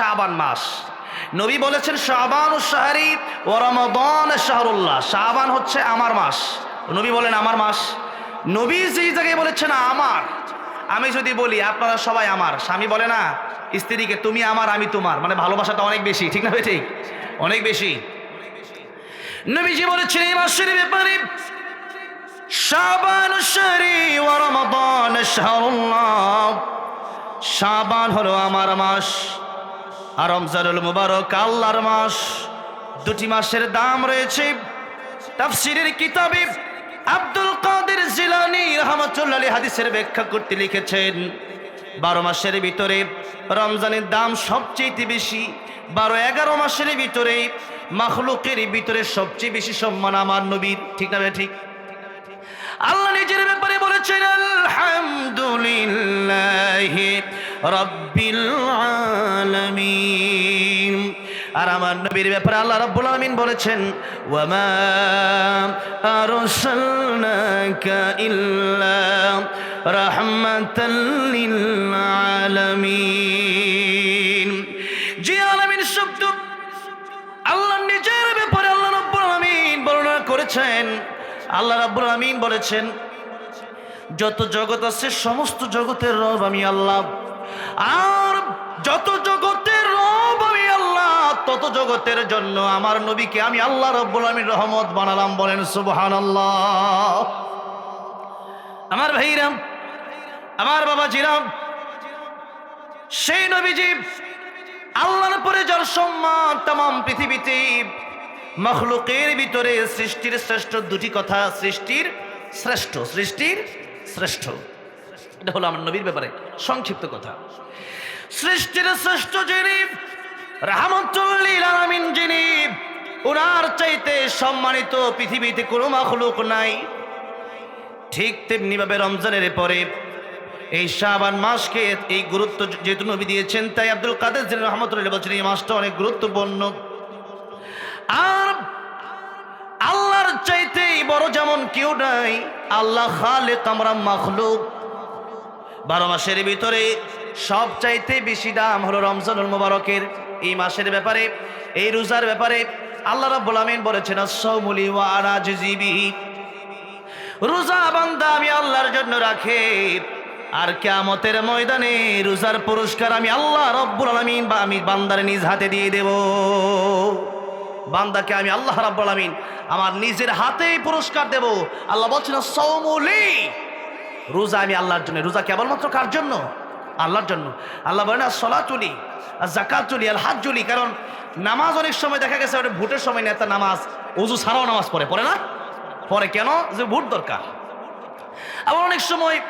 শাবান মাস। নবী বলেছেন, শাবান ও শাহরি ও রমদান শাহরুল্লাহ, শাবান হচ্ছে আমার মাস। নবী বলেন, আমার মাস। নবী যেই জায়গায় বলেছেন, আমার। আমি যদি বলি, আপনারা সবাই আমার। স্বামী বলে না, স্ত্রীকে তুমি আমার, আমি তোমার। মানে ভালোবাসাটা অনেক বেশি, ঠিক না ঠিক অনেক বেশি। নবীজি বলেছেন, এই মাসের ব্যাপারে শাবান শাহরি ও রমদান শাহরুল্লাহ, শাবান হলো আমার মাস। আর রমজানুল মুবারক আল্লাহর মাস। দুটি মাসের দাম রয়েছে। তাফসিরের কিতাবে আব্দুল কাদের জিলানি রহমতুল্লাহ হাদিসের ব্যাখ্যা করতে লিখেছেন, বারো মাসের ভিতরে রমজানের দাম সবচেয়ে বেশি, বারো এগারো মাসের ভিতরে মাখলুকের ভিতরে সবচেয়ে বেশি সম্মান আমার নবীর। ঠিক না ঠিক? আল্লাহ নিজের ব্যাপারে বলেছেন, আলহামদুলিল্লাহ রব্বিল আলামিন আর আমার নবীর ব্যাপারে আল্লাহ রাব্বুল আলামিন বলেছেন শব্দ আল্লাহ নিজের ব্যাপারে আল্লাহ বর্ণনা করেছেন। আল্লাহ বলেছেন, যত জগৎ আছে, সমস্ত জগতের রব আমি আল্লাহ। আর যত জগতের রব আমি আল্লাহ, তত জগতের জন্য আমার নবীকে আমি আল্লাহ রব্বুল আলামিন রহমত বানালাম বলেন সুবহানাল্লাহ। আমার ভাইরাম, আমার বাবা জিরাম সেই নবীজি আল্লাহর পরে যার সম্মান তাম পৃথিবীতে মখলুকের ভিতরে সৃষ্টির শ্রেষ্ঠ দুটি কথা, সৃষ্টির শ্রেষ্ঠ সৃষ্টির শ্রেষ্ঠ। এটা হলো আমার নবীর ব্যাপারে সংক্ষিপ্ত কথা। সৃষ্টির শ্রেষ্ঠ যিনি, রাহমাতুল্লিল আলামিন যিনি ওনার চাইতে সম্মানিত পৃথিবীতে কোনো মখলুক নাই। ঠিক তেমনি ভাবে রমজানের পরে, এই শাবান মাসকে এই গুরুত্ব যেহেতু নবী দিয়েছেন, তাই আব্দুল কাদের জিন রহমতুল্লাহ বলছেন, এই মাসটা অনেক গুরুত্বপূর্ণ। আর আল্লাহর চাইতে বড় যেমন কেউ নাই, আল্লাহ খালে কামরা মাখলুক। বারো মাসের ভিতরে সব চাইতে বেশি দাম হলো রমজানুল মুবারকের এই মাসের ব্যাপারে, এই রোজার ব্যাপারে আল্লাহ রাব্বুল আমিন বলেছেন আস-সাওমুলি ওয়া আনা জিবিহি রোজা বান্দা আমি আল্লাহর জন্য রাখে, আর কিয়ামতের ময়দানে রোজার পুরস্কার আমি আল্লাহ রব্বুল আলামিন বা আমি বান্দার নিজ হাতে দিয়ে দেব। বান্দাকে আমি আল্লাহ রাব্বুল আলামিন আমার নিজের হাতেই পুরস্কার দেব। আল্লাহ বলছেন সৌমুলি রোজা আমি আল্লাহর জন্য। রোজা কেবলমাত্র কার জন্য? আল্লাহর জন্য। আল্লাহ বলেন আর সলা চলি আর জাকাত চলি আর হাত চলি কারণ নামাজ অনেক সময় দেখা গেছে, ওটা ভোটের সময় নেতা নামাজ, অজু ছাড়াও নামাজ পড়ে। পড়ে না? পরে কেন? যে ভোট দরকার। আবার অনেক সময়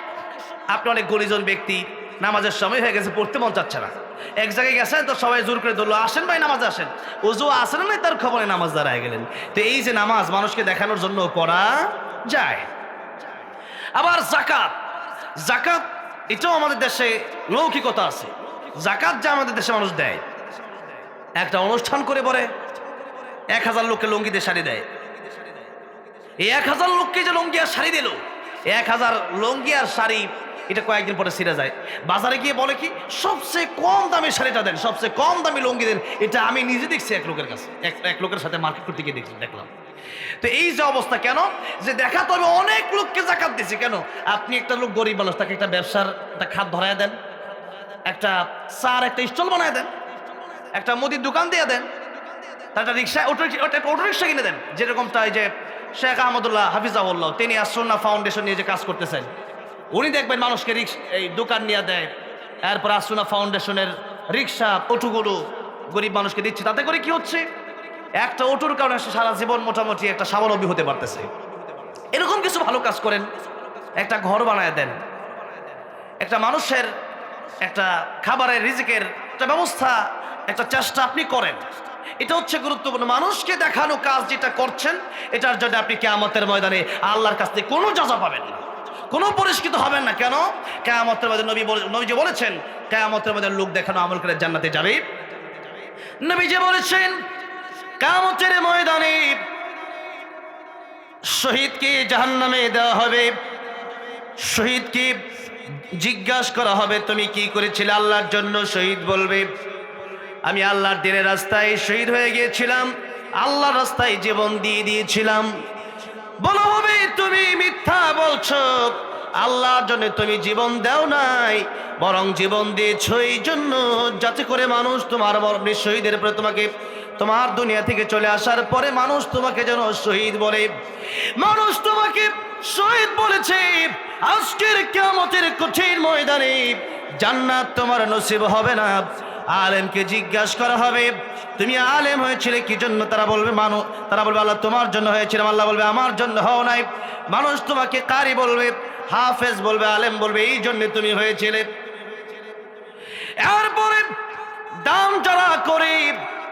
আপনি অনেক গরিজন ব্যক্তি, নামাজের সময় হয়ে গেছে, পড়তে মন চাচ্ছে না। এক জায়গায় গেছেন, তো সবাই জোর করে ধরলো, আসেন ভাই, নামাজ আসেন। ওজু আসেন না তার খবরে নামাজ দাঁড়ায় গেলেন। তো এই যে নামাজ মানুষকে দেখানোর জন্য পড়া যায়। আবার জাকাত জাকাত এটাও আমাদের দেশে লৌকিকতা আছে। জাকাত যা আমাদের দেশে মানুষ দেয়। একটা অনুষ্ঠান করে পরে এক হাজার লোককে লঙ্গিতে শাড়ি দেয়। এই এক হাজার লোককে যে লঙ্গি আর শাড়ি দিল, এক হাজার লঙ্গি আর শাড়ি, এটা কয়েকদিন পরে ছিঁড়ে যায়। বাজারে গিয়ে বলে কি, সবচেয়ে কম দামি শাড়িটা দেন, সবচেয়ে কম দামি লঙ্গি দেন, এটা আমি নিজে দেখছি এক লোকের কাছে, এক লোকের সাথে মার্কেট করতে গিয়ে দেখলাম। তো এই যে অবস্থা কেন? যে দেখা তবে অনেক লোককে জাকাত দিছে, কেন? আপনি একটা লোক গরিব মানুষ, তাকে একটা ব্যবসার একটা খাত ধরায় দেন, একটা সার একটা স্টল বানায় দেন, একটা মুদির দোকান দিয়ে দেন একটা রিক্সা, অটো রিক্সা কিনে দেন, যেরকমটা এই যে শেখ আহমদুল্লাহ হাফিজাউল্লাহ তিনি আসন্না ফাউন্ডেশন নিয়ে যে কাজ করতেছেন, উনি দেখবেন মানুষকে রিক্স, এই দোকান নিয়ে দেয়, এরপর আসুনা ফাউন্ডেশনের রিক্সা, অটোগুলো গরিব মানুষকে দিচ্ছে, তাতে করে কি হচ্ছে? একটা অটোর কারণে সে সারা জীবন মোটামুটি একটা স্বাবলম্বী হতে পারতেছে। এরকম কিছু ভালো কাজ করেন, একটা ঘর বানায় দেন, একটা মানুষের একটা খাবারের রিজিকের একটা ব্যবস্থা, একটা চেষ্টা আপনি করেন। এটা হচ্ছে গুরুত্বপূর্ণ। মানুষকে দেখানো কাজ যেটা করছেন, এটার জন্য আপনি কেয়ামতের ময়দানে আল্লাহর কাছ থেকে কোনো যাজা পাবেন না। কোনো পরিষ্কৃত হবেন না। কেন? কেয়ামতের মধ্যে নবী নবীজি বলেছেন, কেয়ামতের মধ্যে লোক দেখানো আমল করে জান্নাতে যাবে। নবীজি বলেছেন কেয়ামতের ময়দানে শহীদকে জাহান্নামে দেওয়া হবে। শহীদকে জিজ্ঞাসা করা হবে, তুমি কি করেছিলে? আল্লাহর জন্য শহীদ বলবে, আমি আল্লাহর দিনের রাস্তায় শহীদ হয়ে গিয়েছিলাম, আল্লাহর রাস্তায় জীবন দিয়ে দিয়েছিলাম। বলো হবে তুমি মিথ্যা বলছো। আল্লাহর জন্য তুমি জীবন দাও নাই, বরং জীবন দিয়েছ। এই জন্য যাতে করে মানুষ তোমার শহীদের পরে তোমাকে তোমার দুনিয়া থেকে চলে আসার পরে মানুষ তোমাকে যেন শহীদ বলে। মানুষ তোমাকে শহীদ বলেছে। আজকের কেমতের কঠিন ময়দানে জান্নাত তোমার নসিব হবে না। আলেমকে জিজ্ঞাসা করা হবে, তুমি আলেম হয়েছিলে কি জন্য? তারা বলবে মানুষ তারা বলবে, আল্লাহ তোমার জন্য হয়েছিলাম। আল্লাহ বলবে, আমার জন্য হও নাই। মানুষ তোমাকে কারি বলবে, হাফেজ বলবে, আলেম বলবে, এই জন্য তুমি হয়েছিলে। এরপরে দাম যারা করে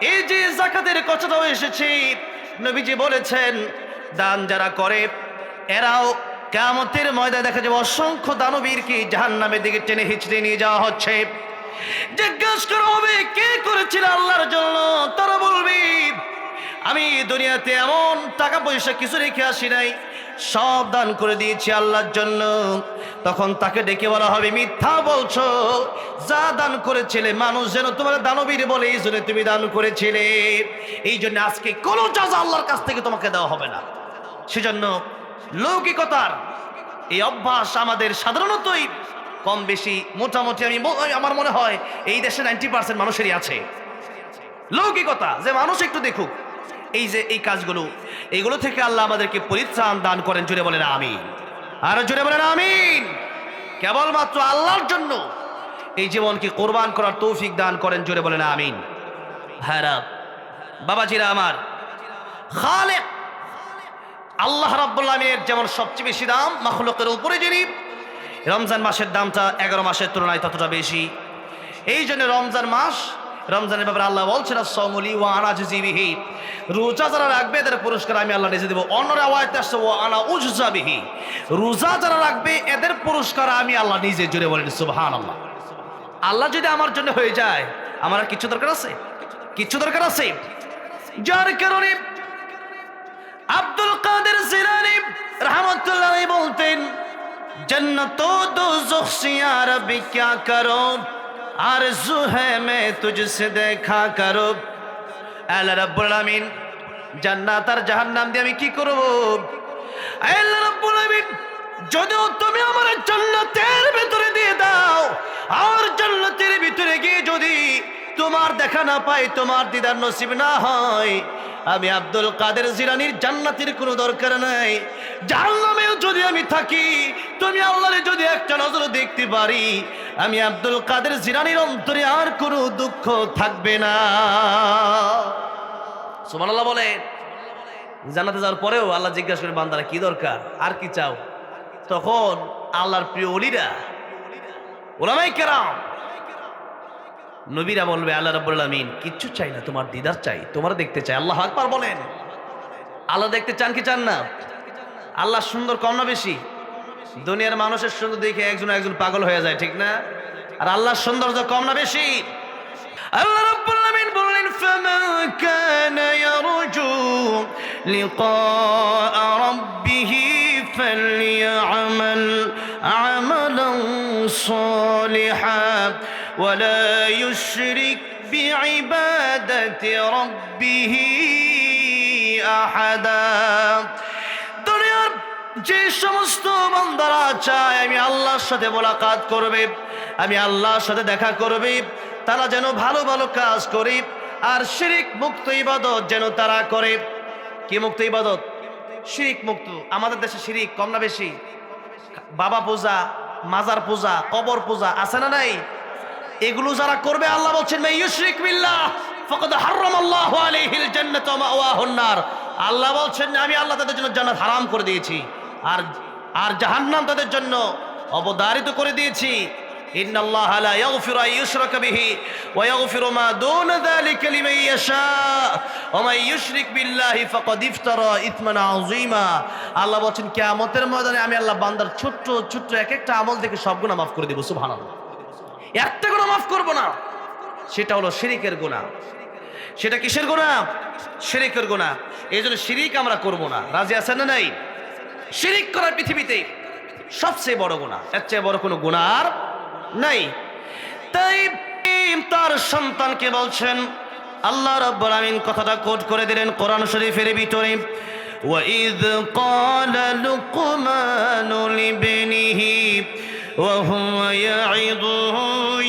এই যে জাকাতের কথাটাও এসেছে, নবীজি বলেছেন, দান যারা করে, এরাও কেমতের ময়দানে দেখা যাবে অসংখ্য দানবীরকে জাহান নামের দিকে টেনে হিচড়ে নিয়ে যাওয়া হচ্ছে। জিজ্ঞাসা করা হবে কে করেছিল আল্লাহর জন্য? তারা বলবে, আমি দুনিয়াতে এমন টাকা পয়সা কিছু রেখে আসি নাই। সব দান করে দিয়েছি আল্লাহর জন্য। তখন তাকে ডেকে বলা হবে, মিথ্যা বলছো। যা দান করেছিলে মানুষ যেন তোমার দানবীর বলে, এই জন্য তুমি দান করেছিলে। এই জন্য আজকে কোনো চাষ আল্লাহর কাছ থেকে তোমাকে দেওয়া হবে না। সেজন্য লৌকিকতার এই অভ্যাস আমাদের সাধারণতই কম বেশি মোটামুটি আমি আমার মনে হয় এই দেশে নাইনটি পার্সেন্ট মানুষেরই আছে। লৌকিকতা, যে মানুষ একটু দেখুক। এই যে এই কাজগুলো এইগুলো থেকে আল্লাহ আমাদেরকে পরিত্রাণ দান করেন জুড়ে বলেন আমিন। আরও জুড়ে বলেন আমিন। কেবলমাত্র আল্লাহর জন্য এই জীবনকে কোরবান করার তৌফিক দান করেন জুড়ে বলেন আমিন। হ্যাঁ বাবাজিরা আমার, খালেক, আল্লাহ রাব্বুল আমিনের যেমন সবচেয়ে বেশি দাম, মাখলুকের উপরে যিনি, রমজান মাসের দামটা এগারো মাসের তুলনায় ততটা বেশি। এই জন্য রমজান মাস রমজানের ব্যাপারে আল্লাহ বলছেন সমলি ও আনা জিবিহি রোজা যারা রাখবে, এদের পুরস্কার আমি আল্লাহ নিজে দেবো। অন্যরা ওয়াইতে আসছে ও আনা উজাবিহি রোজা যারা রাখবে, এদের পুরস্কার আমি আল্লাহ নিজে জুড়ে বলেন সুবহান আল্লাহ আল্লাহ যদি আমার জন্য হয়ে যায়, আমার আর কিছু দরকার আছে? কিছু দরকার আছে? যার কারণে আব্দুল কাদের জিলানি রহমতুল্লাহ বলতেন, জন্নত দোজখ সিয়া রবি ক্যা করো। আরজু হে মে তুঝসে দেখা করো। আল্লাহ রাব্বুল আমিন জান্নাত আর জাহান্নাম দিয়ে আমি কি করব? আল্লাহ রাব্বুল আমিন, যদিও তুমি আমার জান্নাতের ভিতরে দিয়ে দাও, আর জান্নাতের ভিতরে গিয়ে যদি তোমার দেখা না পাই, তোমার দিদার নসিব না হয়, আমি আব্দুল কাদের জিরানির জান্নাতির কোনো দরকার নাই। জাহান্নামেও যদি আমি থাকি, তুমি আল্লাহরে যদি একটা নজর দেখতে পারি আমি আব্দুল কাদের জিলানির অন্তরে আর কোনো দুঃখ থাকবে না। সুমান আল্লাহ বলে জানাতে যাওয়ার পরেও আল্লাহ জিজ্ঞাসা করে, বান্দারা, কি দরকার? আর কি চাও? তখন আল্লাহর প্রিয় অলিরা ওলামাই কেরাম, নবীরা বলবে, আল্লাহ রাব্বুল আমিন কিচ্ছু চাই না, তোমার দিদার চাই তোমার দেখতে চাই। আল্লাহ আকবার বলেন। আল্লাহ দেখতে চান কি চান না? আল্লাহ সুন্দর কম না বেশি। দুনিয়ার মানুষের সুন্দর দেখে একজন একজন পাগল হয়ে যায় ঠিক না আর আল্লাহর সৌন্দর্য কম না বেশি আল্লাহ রাব্বুল আমিন বললেন ফামান কানা ইয়ারজু লিকা রাব্বিহি ফালইআমাল আমালান সালিহা ولا يشرك بعبادة ربه أحدا দুনিয়ার যে সমস্ত বান্দারা চায় আমি আল্লাহর সাথে মোলাকাত করবে, আমি আল্লাহর সাথে দেখা করবে, তারা যেন ভালো ভালো কাজ করে, আর শিরিক মুক্ত ইবাদত যেন তারা করে। কি মুক্ত ইবাদত? শিরিক মুক্ত। আমাদের দেশে শিরিক কম না বেশি? বাবা পূজা, মাজার পূজা, কবর পূজা আছে না নাই? এগুলো যারা করবে, আল্লাহ বলছেন আল্লাহ বলছেন, আমি আল্লাহ তাদের জন্য জান্নাত হারাম করে দিয়েছি। আর আর জাহান্নাম তাদের জন্য অবধারিত করে দিয়েছি। আল্লাহ আমি আল্লাহ বান্দার ছোট্ট ছোট্ট এক একটা আমল মাফ করে দেব একটা গুণা মাফ করব না, সেটা হলো শিরিকের গুণা। সেটা কিসের গুণা? শিরিকের গুণা। এই জন্য শিরিক আমরা করব না। রাজি আছেন না নাই? শিরিক করার পৃথিবীতে সবচেয়ে বড় গুণা এর চেয়ে বড় কোনো গুণা আর নাই তাই করিম তার সন্তানকে বলছেন আল্লাহ রাব্বুল আমিন কথাটা কোট করে দিলেন কোরআন শরীফের ভিতরে وَإِذْ قَالَ لُقْمَانُ لِابْنِهِ وَهُوَ يَعِظُهُ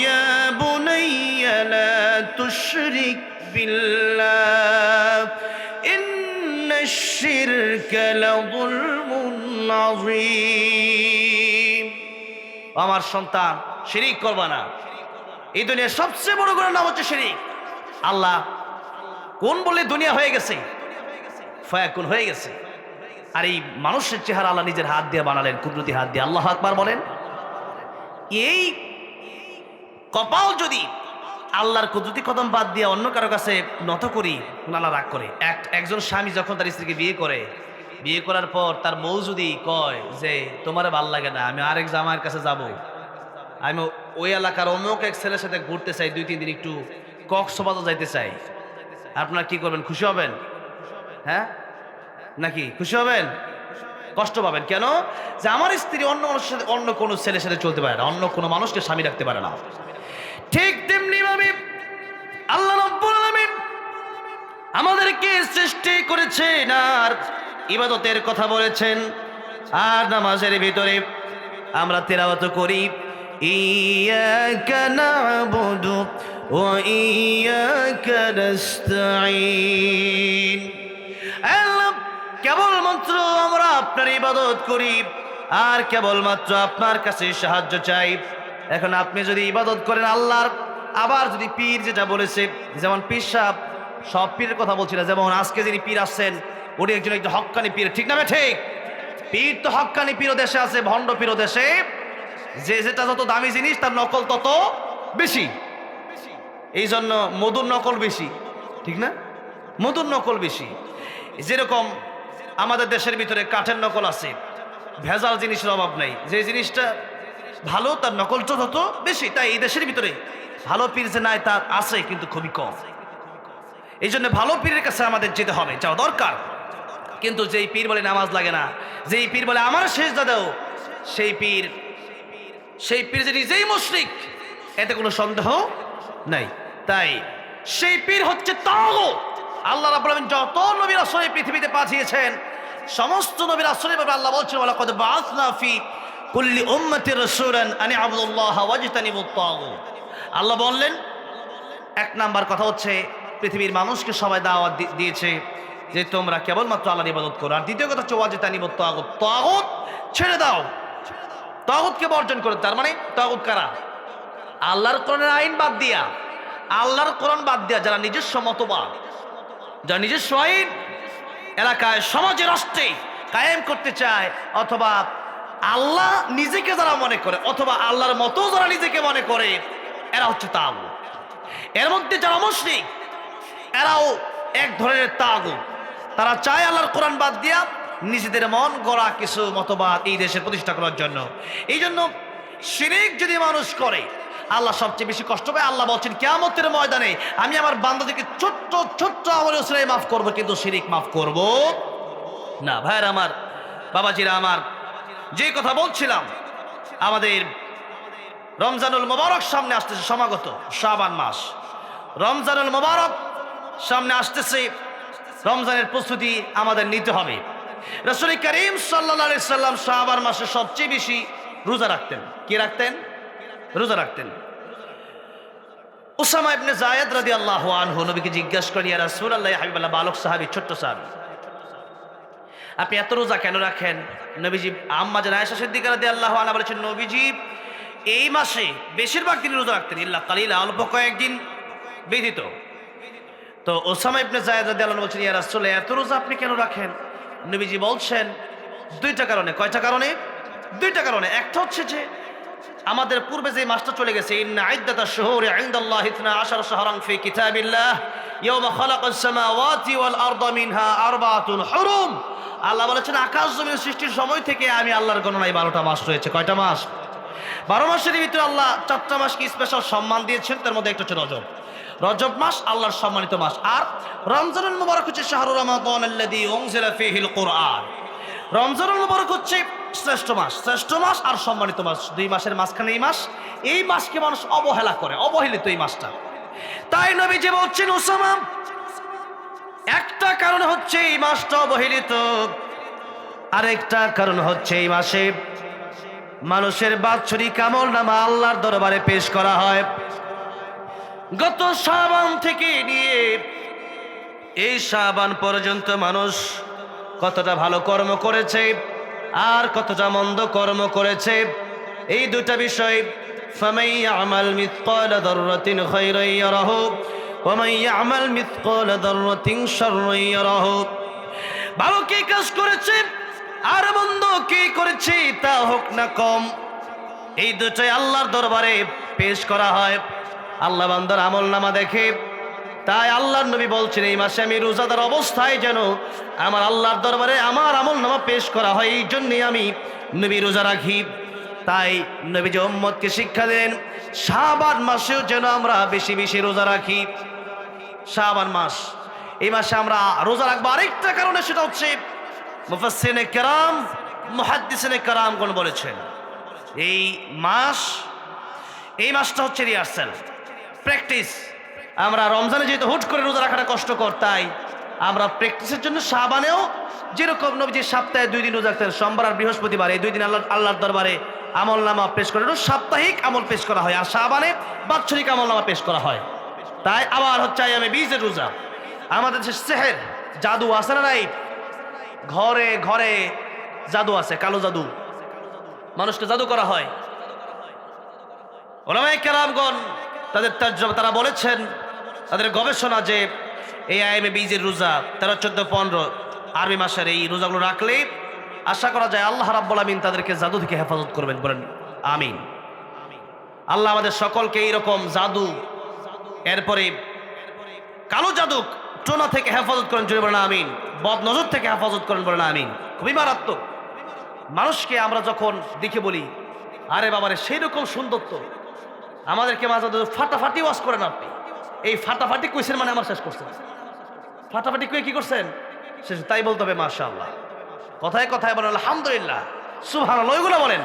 يَا بُنَيَّ لَا تُشْرِكْ بِاللَّهِ إِنَّ الشِّرْكَ لَظُلْمٌ عَظِيمٌ আমার সন্তান শিরিক করবা না এই দুনিয়ার সবচেয়ে বড় গুণের নাম হচ্ছে শিরিক আল্লাহ কোন বলে দুনিয়া হয়ে গেছে ফয়াকুন হয়ে গেছে আর এই মানুষের চেহারা আল্লাহ নিজের হাত দিয়ে বানালেন কুদরতি হাত দিয়ে আল্লাহ আকবার বলেন এই কপাল যদি আল্লাহর কুদরতি কদম বাদ দিয়ে অন্য কারো কাছে নত করি নানা রাগ করে এক একজন স্বামী যখন তার স্ত্রীকে বিয়ে করে বিয়ে করার পর তার বউ যদি কয় যে তোমার ভালো লাগে না, আমি আরেক জামাইয়ের কাছে যাব। আমি ওই এলাকার অমুক এক ছেলের সাথে ঘুরতে চাই, দুই, তিন দিন একটু কক্সবাজার যাইতে চাই। আপনারা কি করবেন, খুশি হবেন? হ্যাঁ? নাকি? খুশি হবেন? কষ্ট পাবেন। কেন? যে আমার স্ত্রী অন্য মানুষের সাথে, অন্য কোনো ছেলের সাথে চলতে পারে না, অন্য কোনো মানুষকে স্বামী রাখতে পারে না। ঠিক তেমনি ভাবে আল্লাহ আমাদেরকে সৃষ্টি করেছেন আর ইবাদতের কথা বলেছেন। আর নামাজের ভিতরে আমরা তেলাওয়াত করি কেবলমাত্র আমরা আপনার ইবাদত করি, আর কেবলমাত্র আপনার কাছে সাহায্য চাই। এখন আপনি যদি ইবাদত করেন, আল্লাহর আবার যদি পীর যেটা বলেছে, যেমন পীর সাহেব, সব পীরের কথা বলছি না, যেমন আজকে যিনি পীর আসছেন উনি একজন একজন হক্কানি পীর। ঠিক না ঠিক। পীর তো হক্কানি পীর দেশে আছে, ভণ্ড পীর দেশে। যে যেটা যত দামি জিনিস, তার নকল তত বেশি। এই জন্য মধুর নকল বেশি। ঠিক না? মধুর নকল বেশি। যেরকম আমাদের দেশের ভিতরে কাঠের নকল আছে, ভেজাল জিনিসের অভাব নাই। যে জিনিসটা ভালো, তার নকল তো তত বেশি। তাই এই দেশের ভিতরে ভালো পীর যে নাই, তার আছে কিন্তু খুবই কম। এই জন্য ভালো পীরের কাছে আমাদের যেতে হবে, যাওয়া দরকার। কিন্তু যেই পীর বলে নামাজ লাগে না, যেই পীর বলে আমার শেষ দাদাও সেই পীর সেই পীর যে নিজেই মুশরিক, এতে কোনো সন্দেহ নাই। তাই সেই পীর হচ্ছে তাও আল্লাহ রাব্বুল আলামিন যত নবীর আসলে পৃথিবীতে পাঠিয়েছেন, সমস্ত নবীর আসলে ভাবে আল্লাহ বলছেন ওয়ালা কদ বাআসনা ফি কুল্লি উম্মতি রাসূলান আনি আবুদুল্লাহ ওয়াজতানিবুত তাগুত আল্লাহ বললেন, এক নাম্বার কথা হচ্ছে, পৃথিবীর মানুষকে সবাই দাওয়াত দিয়েছে। যে তোমরা কেবলমাত্র আল্লাহর ইবাদত করো। আর দ্বিতীয় কথা হচ্ছে ওয়াজতানিবুত তাগুত। তাগুত ছেড়ে দাও। তাগুতকে বর্জন করে তার মানে তাগুত কারা? আল্লাহর কোরআনের আইন বাদ দিয়া। আল্লাহর কোরআন বাদ দিয়া যারা নিজস্ব মতবাদ, যারা নিজস্ব আইন এলাকায়, সমাজে, রাষ্ট্রে কায়েম করতে চায়, অথবা আল্লাহ নিজেকে যারা মনে করে, অথবা আল্লাহর মতো যারা নিজেকে মনে করে, এরা হচ্ছে তাগু এর মধ্যে যারা মুশরিক, এরাও এক ধরনের তাগু তারা চায় আল্লাহর কোরআন বাদ দিয়া নিজেদের মন গড়া কিছু মতবাদ এই দেশে প্রতিষ্ঠা করার জন্য। এই জন্য শিরিক যদি মানুষ করে, আল্লাহ সবচেয়ে বেশি কষ্ট পায়। আল্লাহ বলছেন, কেয়ামতের ময়দানে আমি আমার বান্দাদেরকে ছোট্ট ছোট্ট আমল উসরাই মাফ করব, কিন্তু শিরিক মাফ করব না। ভাইয়ের আমার, বাবাজিরা আমার, যে কথা বলছিলাম, আমাদের রমজানুল মোবারক সামনে আসতেছে সমাগত, শাবান মাস। রমজানুল মোবারক সামনে আসতেছে রমজানের প্রস্তুতি আমাদের নিতে হবে। রসুল করিম সাল্লা সাল্লাম শাহবান মাসে সবচেয়ে বেশি রোজা রাখতেন। কি রাখতেন? রোজা রাখতেন। উসামা ইবনে জায়েদ রাদিয়াল্লাহু আনহু নবীকে জিজ্ঞাসা করি ইয়া রাসূলুল্লাহ হাবিবাল্লাহ, বালক সাহাবী, ছোট্ট সাহাবী, আপনি এত রোজা কেন রাখেন? নবীজি, আম্মা জান আয়েশা সিদ্দিকা রাদিয়াল্লাহু আনহা বলেছেন, নবীজি, এই মাসে বেশিরভাগ দিন রোজা রাখতেন। ইল্লা কালিলা, অল্প কয়েকদিন ব্যতীত। তো ওসামা ইবনে জায়েদ রাদিয়াল্লাহু বলছেন, ইয়া রাসূলুল্লাহ, এত রোজা আপনি কেন রাখেন? নবীজি বলছেন, দুইটা কারণে। কয়টা কারণে? দুইটা কারণে। একটা হচ্ছে যে, আমাদের পূর্বে যে মাসটা চলে গেছে, ইন্না আইদ্দাতা শুহুরি ইনদাল্লাহ 12 শাহরান ফি কিতাবিল্লাহ ইয়াওমা খালাকাস সামাওয়াতি ওয়াল আরদা মিনহা আরবাতুন হুরুম। আল্লাহ বলেছেন, আকাশ জমিন সৃষ্টির সময় থেকে আমি আল্লাহর গণনায় বারোটা মাস রয়েছে। কয়টা মাস? বারো মাসের ভিতরে আল্লাহ চারটা মাসকে স্পেশাল সম্মান দিয়েছেন, তার মধ্যে একটা হচ্ছে রজব। রজব মাস, আল্লাহর সম্মানিত মাস। আর রমজানুল মুবারক হচ্ছে শাহরুর রমাদান আল্লাযী উনজিলা ফীহিল কুরআন। রমজানুল মুবারক হচ্ছে শ্রেষ্ঠ মাস শ্রেষ্ঠ মাস আর সম্মানিত মাস। দুই মাসের মাঝখানে এই মাস, এই মাসকে মানুষ অবহেলা করে, অবহেলিত এই মাসটা। তাই নবী যে বলছেন ওসামা একটা কারণ হচ্ছে এই মাসটা অবহেলিত, আরেকটা কারণ হচ্ছে এই মাসে মানুষের বাৎসরিক আমল নামা আল্লাহর দরবারে পেশ করা হয়। গত সাবান থেকে নিয়ে এই সাবান পর্যন্ত মানুষ কতটা ভালো কর্ম করেছে আর কতটা মন্দ কর্ম করেছে এই দুটা বিষয় فمن يعمل مثقال ذرة خيرا يره ومن يعمل مثقال ذرة شرا يره ভালো কে কাজ করেছে আর মন্দ কে করেছে তা হোক না কম এই দুটোই আল্লাহর দরবারে পেশ করা হয় আল্লাহ বান্দার আমল নামা দেখে। তাই আল্লাহর নবী বলছেন, এই মাসে আমি রোজাদার অবস্থায় যেন আমার আল্লাহর দরবারে আমার আমল নামা পেশ করা হয়, এই জন্যই আমি নবী রোজা রাখি। তাই নবী যে উম্মতকে শিক্ষা দেন, শাবান মাসেও যেন আমরা বেশি বেশি রোজা রাখি। শাবান মাস, এই মাসে আমরা রোজা রাখব আরেকটা কারণে, সেটা হচ্ছে মুফাসসিনে কেরাম মুহাদ্দিসিনে কেরামগণ বলেছেন, এই মাস, এই মাসটা হচ্ছে রিহার্সাল। প্র্যাকটিস আমরা রমজানে যেহেতু হুট করে রোজা রাখাটা কষ্টকর, তাই আমরা প্র্যাকটিসের জন্য সাবানেও যেরকম নবীজি সপ্তাহে দুই দিন রোজা রাখতেন, সোমবার আর বৃহস্পতিবার, এই দুই দিন আল্লাহ আল্লাহর দরবারে আমল নামা পেশ করে সাপ্তাহিক আমল পেশ করা হয়, আর সাবানে বাৎসরিক আমল নামা পেশ করা হয়। তাই আবার হচ্ছে আমি বীজের রোজা। আমাদের দেশে সেহের জাদু আছে না নাই? ঘরে ঘরে জাদু আছে, কালো জাদু। মানুষকে জাদু করা হয়। ওলামাই কেরামগণ তাদের তাজ্জব তারা বলেছেন, তাদের গবেষণা যে এই আইএমএ বীজের রোজা তেরো, চোদ্দ, পনেরো আরবি মাসের এই রোজাগুলো রাখলে আশা করা যায় আল্লাহ রাব্বুল আমিন তাদেরকে জাদু থেকে হেফাজত করবেন। বলেন, আমিন। আল্লাহ আমাদের সকলকে এইরকম জাদু, এরপরে কালো জাদু টোনা থেকে হেফাজত করেন জুড়ে বলেন, আমিন। বদ নজর থেকে হেফাজত করেন বলেন, আমিন। খুবই মারাত্মক। মানুষকে আমরা যখন দেখে বলি, আরে বাবারে সেই রকম সুন্দর তো আমাদেরকে মাঝে ফাটাফাটি ওয়াশ করেন আপনি। এই ফাটাফাটি কুইসের মানে আমার শেষ করছেন। ফাটাফাটি কুয়ে কি করছেন? শেষ তাই বলতে হবে মাশা আল্লাহ কথায় কথায় বলেন, আলহামদুলিল্লাহ। সুহান ওইগুলো বলেন।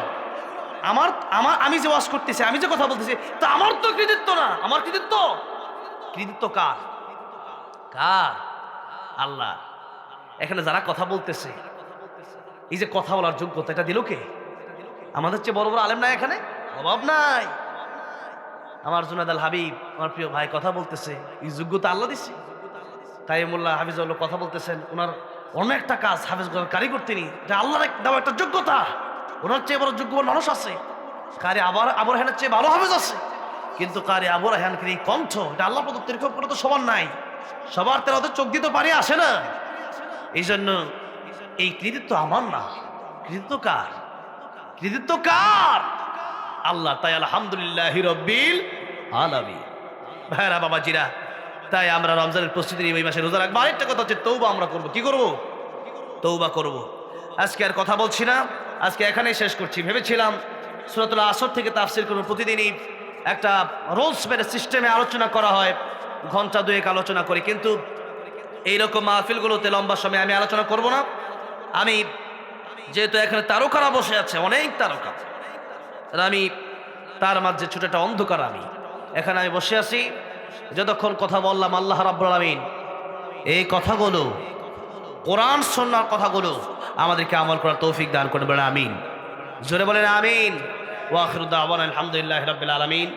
আমার আমার আমি যে ওয়াশ করতেছি, আমি যে কথা বলতেছি, তা আমার তো কৃতিত্ব না। আমার কৃতিত্ব? কৃতিত্ব কার? কার? আল্লাহ। এখানে যারা কথা বলতেছে, এই যে কথা বলার যোগ্যতা, এটা দিল কে? আমাদের চেয়ে বড় বড় আলেম নাই এখানে? অভাব নাই। আমার জুনাদ আল হাবিব, আমার প্রিয় ভাই কথা বলতেছে, এই যোগ্যতা আল্লাহ দিচ্ছে তাই মোল্লা হাফিজুল্লাহ কথা বলতেছেন, ওনার অনেকটা কাজ হাফিজ কারিগর তিনি। এটা আল্লাহর দেওয়া একটা যোগ্যতা। ওনার চেয়ে বড় যোগ্য মানুষ আছে। কারি আবার আবর হানের চেয়ে ভালো হাফিজ আছে। কিন্তু কারি আবর হানকে এই কণ্ঠ, এটা আল্লাহ প্রদত্ত এরকম করে তো সমান নাই। সবার তেরা ওদের চোখ দিতে পারে আসে না। এই জন্য এই কৃতিত্ব আমার না। কৃতিত্ব কার? কৃতিত্ব কার? আল্লাহ তাই আলহামদুলিল্লাহ রব্বিল আলামী ভাইরা, বাবাজিরা, তাই আমরা রমজানের প্রস্তুতি নিয়ে এই মাসে রোজা রাখব। আরেকটা কথা হচ্ছে তৌবা আমরা করব। কি করব? তৌবা করব। আজকে আর কথা বলছি না। আজকে এখানেই শেষ করছি। ভেবেছিলাম সুরতুল্লাহ আসর থেকে তাফসির করব। প্রতিদিনই একটা রোলস মেরে সিস্টেমে আলোচনা করা হয়। ঘণ্টা দুয়েক আলোচনা করি। কিন্তু এইরকম মাহফিলগুলোতে লম্বা সময় আমি আলোচনা করব না। আমি যেহেতু এখানে তারকারা বসে আছে, অনেক তারকা। আমি তার মাঝে ছোট একটা অন্ধকার আমি। এখানে আমি বসে আছি। যতক্ষণ কথা বললাম আল্লাহ রাব্বুল আলামিন, এই কথাগুলো, কোরআন সন্ন্যার কথাগুলো আমাদেরকে আমল করার তৌফিক দান করে বলেন আমিন। জোরে বলেন আমিন। ওয়াখিরুদ্দাওয়ান আলহামদুলিল্লাহ রবিল আলামিন।